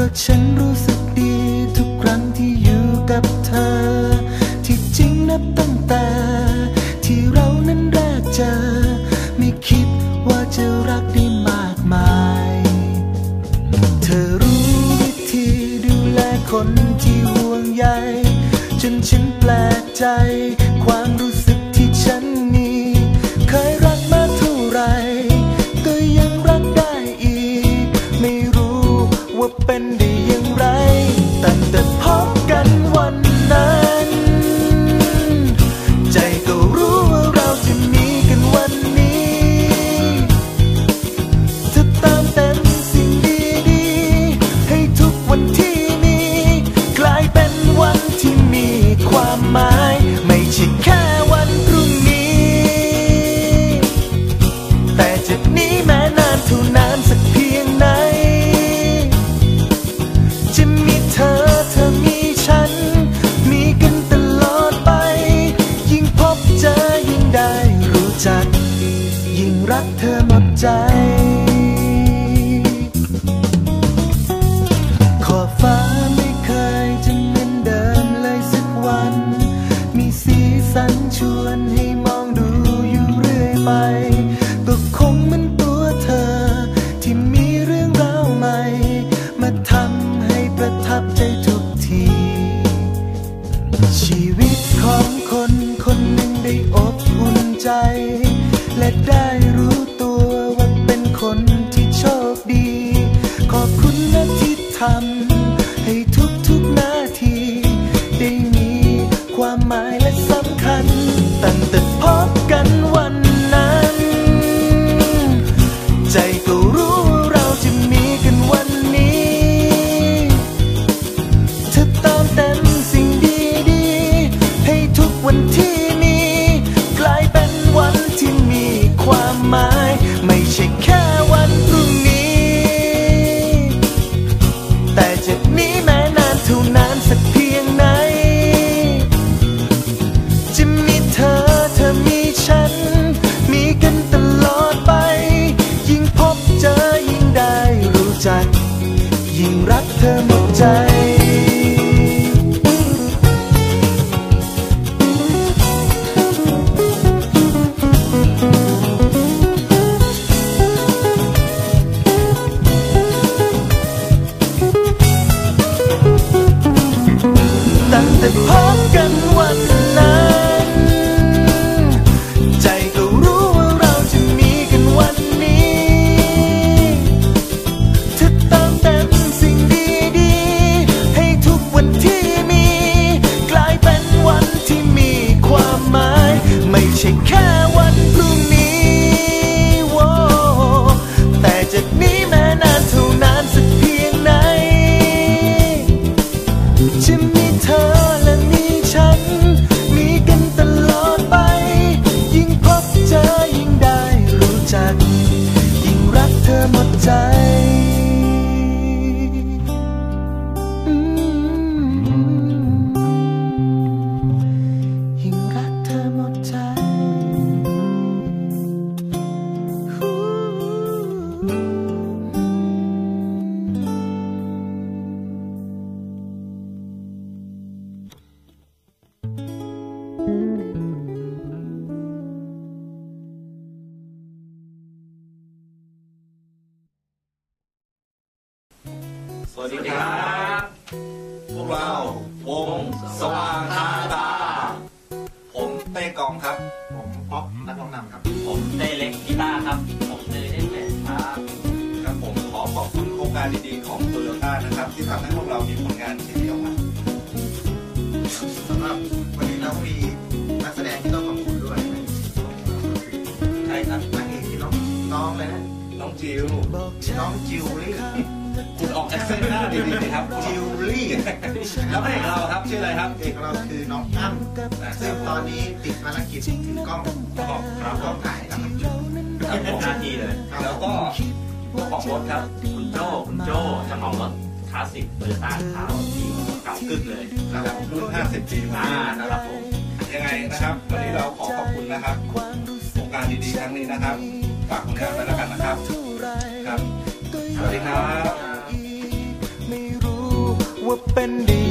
รู้สึกดีทุกครั้งที่อยู่กับเธอ ที่จริงนับตั้งแต่ ที่เรานั้นแรกเจอ ไม่คิดว่าจะรักได้มากมาย เธอรู้วิธีดูแลคนที่ห่วงใยจนฉันแปลกใจ รักเธอหมดใจ สำคัญ ตั้งแต่พบกัน สว่างทาตา ผมเต้กองครับ ผมป๊อปนักร้องนำครับ ผมเต้เล็กกีตาร์ครับ ผมเนยเล่นแบสครับครับผมขอขอบคุณโครงการดีๆของโตโยต้านะครับ ที่ทำให้พวกเรามีผลงานที่ดีออกมาสำหรับวันนี้เราก็มีนักแสดงที่ต้องขอบคุณด้วยใช่ครับนางเอกที่น้องน้องเลยนะน้องจิวน้องจิวลี่ คุณออกแอคเซนต์หน้าดีๆนะครับจิวลี่แล้วพระเอกเราครับชื่ออะไรครับเอกของเราคือน้องอ้ำซึ่งตอนนี้ติดภารกิจถือกล้องก็ครับกล้องถ่ายนะครับครับผมหน้าที่เลยแล้วก็เจ้าของรถครับคุณโจ้คุณโจ้เจ้าของรถคลาสสิกโตโยต้าขาวที่เก่ากึกเลยนะครับรุ่น 50 ปีมาอ่านะนะคครัรับบผมยังไงนะครับ วันนี้เราขอขอบคุณนะครับโครงการดีๆครั้งนี้นะครับฝากผลงานไว้แล้วกันนะครับ ครับสวัสดีครับ were pending.